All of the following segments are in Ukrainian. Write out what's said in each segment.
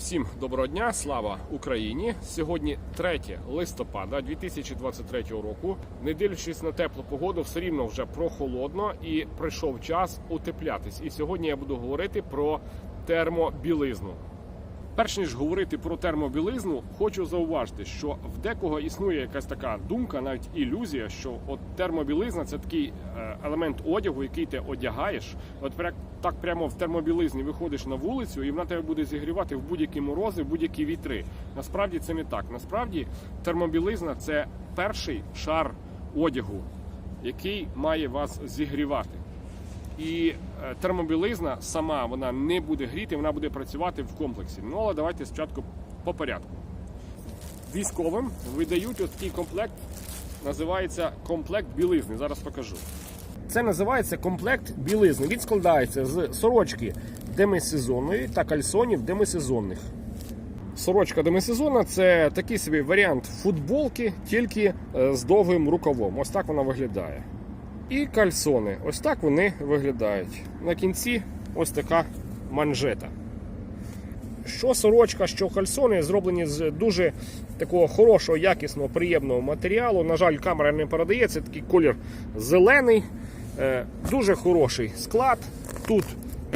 Всім доброго дня, слава Україні! Сьогодні 3 листопада 2023 року. Не дивлячись на теплу погоду, все рівно вже прохолодно і прийшов час утеплятись. І сьогодні я буду говорити про термобілизну. Перш ніж говорити про термобілизну, хочу зауважити, що в декого існує якась така думка, навіть ілюзія, що от термобілизна це такий е, елемент одягу, який ти одягаєш. От так прямо в термобілизні виходиш на вулицю, і вона тебе буде зігрівати в будь-які морози, в будь-які вітри. Насправді це не так. Насправді термобілизна це перший шар одягу, який має вас зігрівати. І е, термобілизна сама вона не буде гріти, вона буде працювати в комплексі. Ну але давайте спочатку по порядку. Військовим видають ось такий комплект, називається комплект білизни. Зараз покажу. Це називається комплект білизни. Він складається з сорочки демисезонної та кальсонів демисезонних. Сорочка демисезонна це такий собі варіант футболки, тільки е, з довгим рукавом. Ось так вона виглядає. І кальсони. Ось так вони виглядають. На кінці ось така манжета. Що сорочка, що кальсони зроблені з дуже такого хорошого, якісного, приємного матеріалу. На жаль, камера не передає. Це такий колір зелений, дуже хороший склад. Тут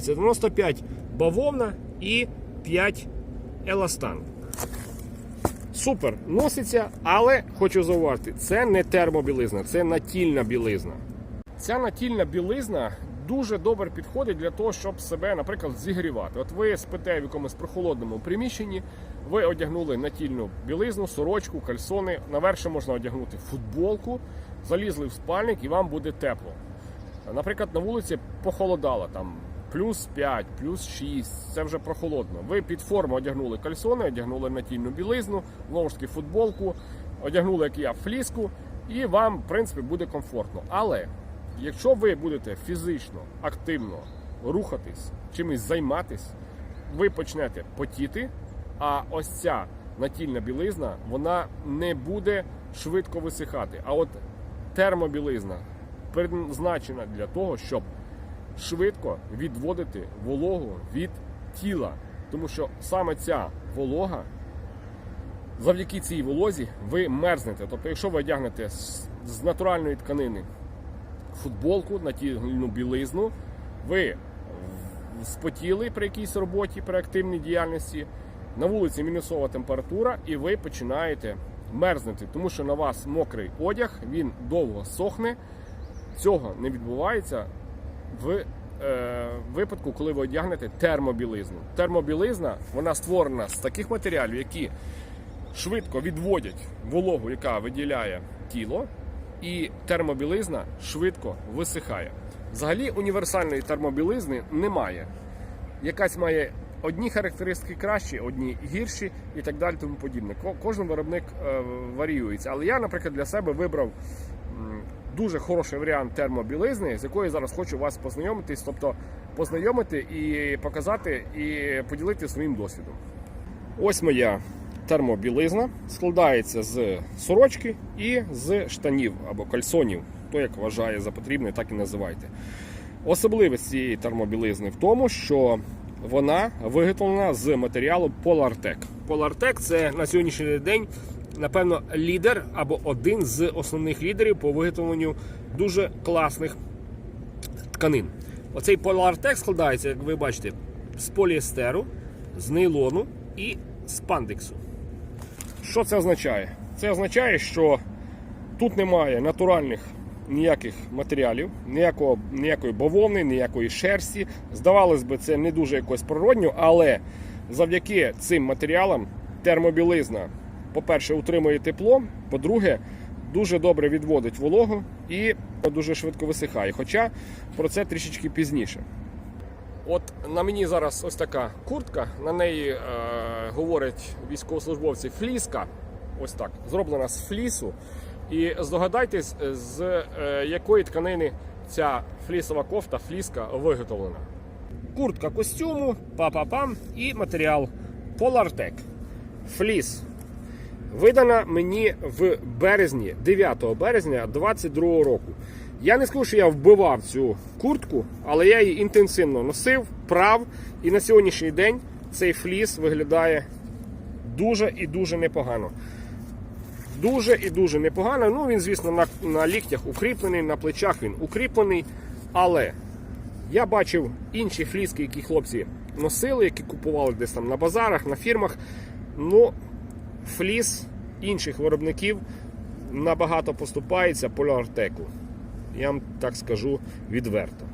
95 бавовна і 5 еластан. Супер, носиться, але хочу зауважити, це не термобілизна, це натільна білизна. Ця натільна білизна дуже добре підходить для того, щоб себе, наприклад, зігрівати. От ви спите в якомусь прохолодному приміщенні, ви одягнули натільну білизну, сорочку, кальсони. Наверше можна одягнути футболку, залізли в спальник і вам буде тепло. Наприклад, на вулиці похолодало там плюс 5, плюс 6, це вже прохолодно. Ви під форму одягнули кальсони, одягнули натільну білизну, знову ж таки футболку, одягнули, як я, фліску, і вам, в принципі, буде комфортно. Але якщо ви будете фізично активно рухатись, чимось займатись, ви почнете потіти, а ось ця натільна білизна вона не буде швидко висихати. А от термобілизна призначена для того, щоб швидко відводити вологу від тіла. Тому що саме ця волога, завдяки цій волозі, ви мерзнете. Тобто, якщо ви одягнете з натуральної тканини футболку, натільну білизну, ви спотіли при якійсь роботі, при активній діяльності, на вулиці мінусова температура, і ви починаєте мерзнути, тому що на вас мокрий одяг, він довго сохне. Цього не відбувається в е, випадку, коли ви одягнете термобілизну. Термобілизна вона створена з таких матеріалів, які швидко відводять вологу, яка виділяє тіло, і термобілизна швидко висихає. Взагалі універсальної термобілизни немає. Якась має одні характеристики кращі, одні гірші і так далі. Тому подібне. Кожен виробник е, варіюється. Але я, наприклад, для себе вибрав дуже хороший варіант термобілизни, з якою я зараз хочу вас познайомитись, тобто познайомити і показати, і поділитися своїм досвідом. Ось моя термобілизна складається з сорочки і з штанів або кальсонів. Хто як вважає за потрібне, так і називайте. Особливість цієї термобілизни в тому, що вона виготовлена з матеріалу Polartec. Polartec – це на сьогоднішній день, напевно, лідер або один з основних лідерів по виготовленню дуже класних тканин. Оцей Polartec складається, як ви бачите, з поліестеру, з нейлону і спандексу. Що це означає? Це означає, що тут немає натуральних ніяких матеріалів, ніякого, ніякої бавовни, ніякої шерсті. Здавалось би, це не дуже якось природньо, але завдяки цим матеріалам термобілизна, по-перше, утримує тепло, по-друге, дуже добре відводить вологу і дуже швидко висихає. Хоча про це трішечки пізніше. От на мені зараз ось така куртка, на неї е, говорять військовослужбовці фліска. Ось так, зроблена з флісу. І здогадайтесь, з е, якої тканини ця флісова кофта, фліска виготовлена. Куртка костюму, па-па-пам і матеріал Polartec. Фліс. Видана мені в березні, 9 березня 22 року. Я не скажу, що я вбивав цю куртку, але я її інтенсивно носив, прав. І на сьогоднішній день цей фліс виглядає дуже і дуже непогано. Дуже і дуже непогано. Ну, він, звісно, на, на ліктях укріплений, на плечах він укріплений. Але я бачив інші фліски, які хлопці носили, які купували десь там на базарах, на фірмах. Ну, фліс інших виробників набагато поступається поляртеку. Я вам так скажу відверто.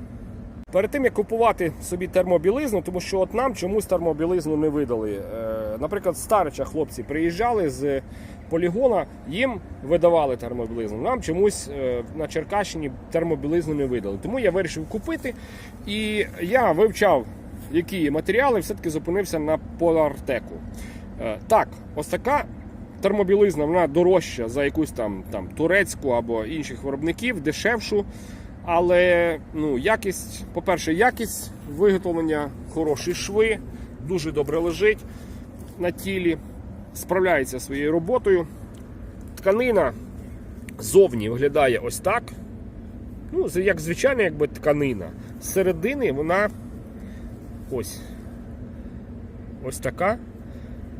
Перед тим як купувати собі термобілизну, тому що от нам чомусь термобілизну не видали. Е, Наприклад, Старича хлопці приїжджали з полігона, їм видавали термобілизну. Нам чомусь е, на Черкащині термобілизну не видали. Тому я вирішив купити. І я вивчав, які матеріали, все-таки зупинився на полартеку. Е, Так, ось така термобілизна вона дорожча за якусь там, там турецьку або інших виробників, дешевшу. Але ну, якість, по-перше, якість виготовлення, хороші шви, дуже добре лежить на тілі, справляється своєю роботою. Тканина зовні виглядає ось так. Ну, як звичайна якби, тканина. З середини вона ось, ось така.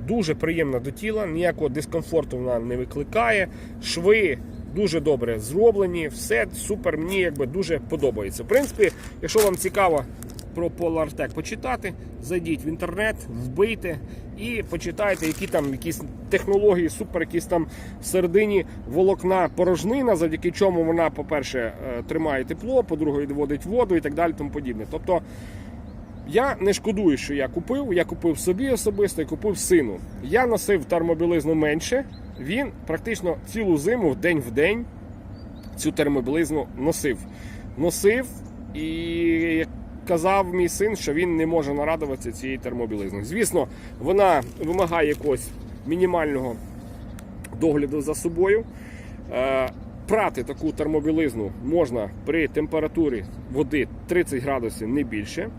Дуже приємна до тіла, ніякого дискомфорту вона не викликає. Шви дуже добре зроблені, все супер, мені якби дуже подобається. В принципі, якщо вам цікаво про Polartec почитати, зайдіть в інтернет, вбийте і почитайте, які там якісь технології, супер, якісь там всередині волокна порожнина, завдяки чому вона, по-перше, е, тримає тепло, по-друге, відводить воду і так далі. Тому подібне. Тобто я не шкодую, що я купив. Я купив собі особисто і купив сину. Я носив термобілизну менше. Він практично цілу зиму, в день в день, цю термобілизну носив. Носив і казав мій син, що він не може нарадуватися цією термобілизною. Звісно, вона вимагає якогось мінімального догляду за собою. Е, Прати таку термобілизну можна при температурі води 30 градусів не більше.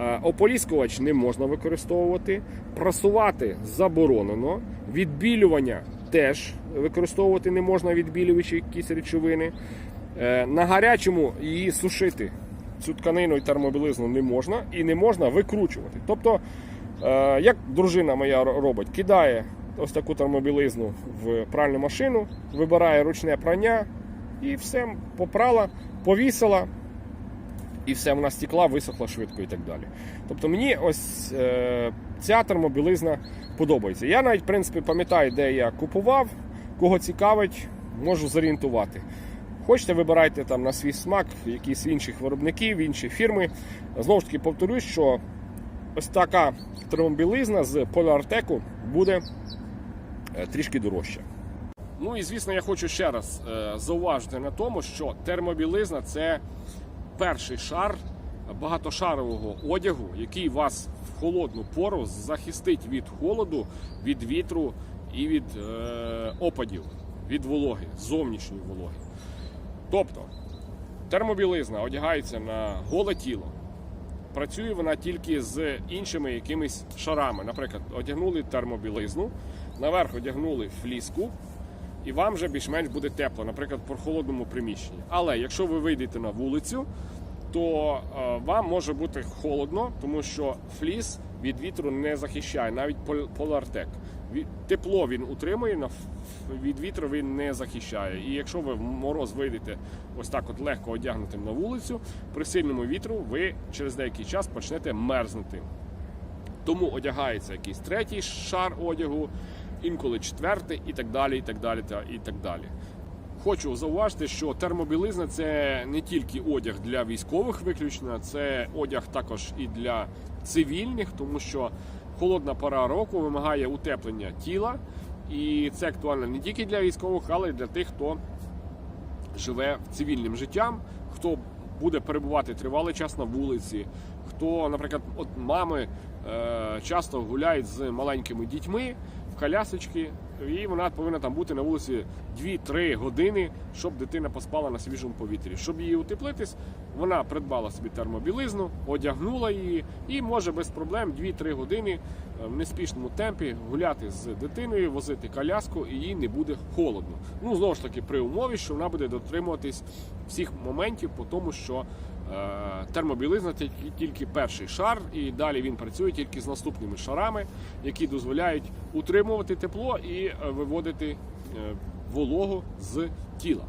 Е, Ополіскувач не можна використовувати, прасувати заборонено, відбілювання теж використовувати не можна відбілюючи якісь речовини. Е, На гарячому її сушити цю тканину і термобілизну не можна і не можна викручувати. Тобто, е, як дружина моя робить, кидає ось таку термобілизну в пральну машину, вибирає ручне прання і все попрала, повісила і все вона стекла, висохла швидко і так далі. Тобто мені ось е, ця термобілизна подобається. Я навіть в принципі пам'ятаю, де я купував, кого цікавить, можу зорієнтувати. Хочете, вибирайте там на свій смак якісь інших виробників, інші фірми. Знову ж таки, повторюсь, що ось така термобілизна з Поляртеку буде е, трішки дорожча. Ну і звісно, я хочу ще раз е, зауважити на тому, що термобілизна це перший шар багатошарового одягу, який вас в холодну пору захистить від холоду, від вітру і від е, опадів, від вологи, зовнішньої вологи. Тобто термобілизна одягається на голе тіло. Працює вона тільки з іншими якимись шарами. Наприклад, одягнули термобілизну, наверх одягнули фліску, і вам вже більш-менш буде тепло, наприклад, в прохолодному приміщенні. Але якщо ви вийдете на вулицю, то е, вам може бути холодно, тому що фліс від вітру не захищає, навіть пол- полартек. Тепло він утримує, від вітру він не захищає. І якщо ви в мороз вийдете ось так от легко одягнутим на вулицю, при сильному вітру ви через деякий час почнете мерзнути. Тому одягається якийсь третій шар одягу, інколи четвертий, і так далі, і так далі, та і так далі. Хочу зауважити, що термобілизна це не тільки одяг для військових виключно, це одяг також і для цивільних, тому що холодна пора року вимагає утеплення тіла, і це актуально не тільки для військових, але й для тих, хто живе цивільним життям, хто буде перебувати тривалий час на вулиці, хто, наприклад, от мами е, часто гуляють з маленькими дітьми колясочки, і вона повинна там бути на вулиці 2-3 години, щоб дитина поспала на свіжому повітрі. Щоб її утеплитись, вона придбала собі термобілизну, одягнула її і може без проблем 2-3 години е, в неспішному темпі гуляти з дитиною, возити коляску, і їй не буде холодно. Ну знову ж таки, при умові, що вона буде дотримуватись всіх моментів по тому, що Термобілизна тільки, тільки перший шар, і далі він працює тільки з наступними шарами, які дозволяють утримувати тепло і е, виводити е, вологу з тіла.